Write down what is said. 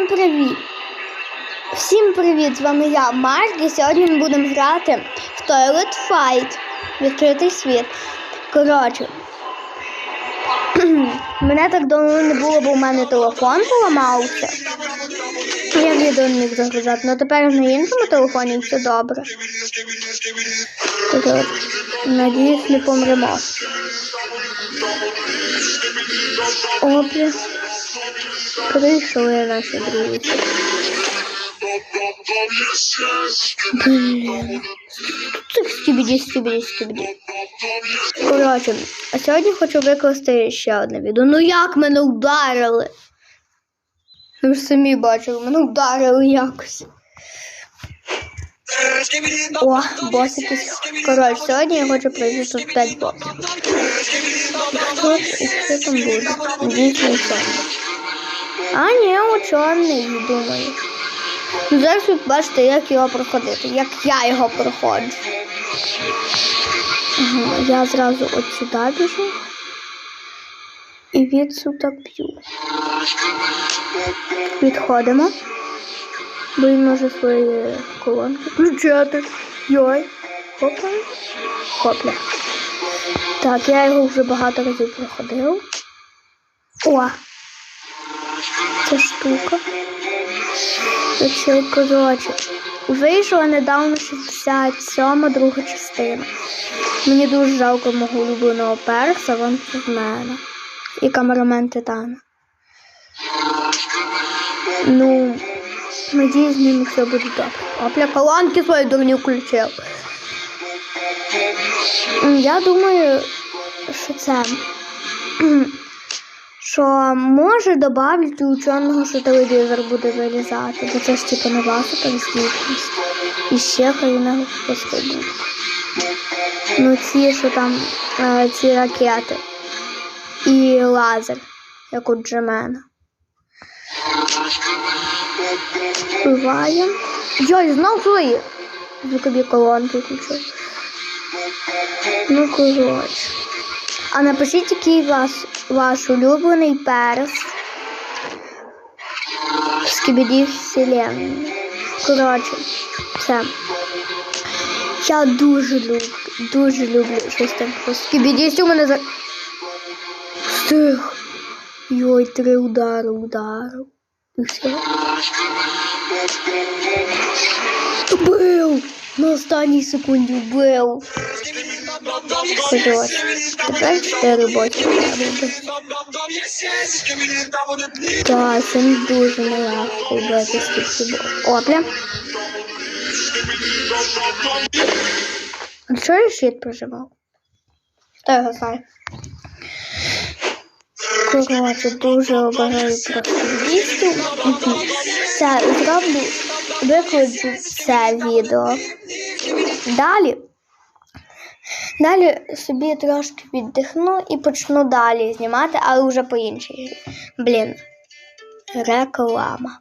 Всім привіт! Всім привіт! З вами я, Марк, і сьогодні ми будемо грати в Toilet Fight. Відкритий світ. Коротше, мене так давно не було, бо в мене телефон поламався. Я відео не міг загружати, але тепер на іншому телефоні все добре. От, надіюсь, не помремо. Опля. Прийшли наші друзі. Блін. Цих стібіді. Коротше, а сьогодні хочу викласти ще одне відео. Ну як мене ударили? Ви ж самі бачили, мене ударили якось. О, бос якийсь. Коротше, сьогодні я хочу пройти тут 5 боксів. Що, що там буде? Дійсно чорний. А, ні, у чорний, думаю. Ну, зараз ви бачите, як його проходити, як я його проходжу. Ага, я зразу от сюди біжу. І від сюди б'ю. Відходимо. Бо він може свої колонки включати. Йой. Хопа. Хопля. Так, я його вже багато разів проходив. О! Ця штука. Це коротше. Вийшла недавно 67 друга частина. Мені дуже жалко мого улюбленого перса, вон з мене. І камерамен Титана. Ну, надіюсь, з ним все буде добре. Опля колонки свої дурні включив. Я думаю, що це. Що може добавити у чорного, що телевізор буде вилізати, бо це ж типу не ваша здібність. І ще хай пусти. Ну ці, що там е, ці ракети. І лазер, як у Джемена. Вбиваємо. Йой, знов свої. Звукові колонки включив. Ну, коротше. А напишіть, який ваш, ваш улюблений перс в Скібіді Вселенної. Коротше, це. Я дуже люблю, дуже люблю щось там по Скібіді. у мене за... Стих. Йой, три удари, ударив. І все. Бив! На останній секунді вбив. Тепер чотири боті треба. Так, це не дуже нелегко вбити стільки Опля. А чого я щит проживав? Хто його знає? Коротше, дуже обожаю їсти. Це зроблю, викладу це відео. Далі. Далі собі трошки віддихну і почну далі знімати, але вже по іншій. Блін. Реклама.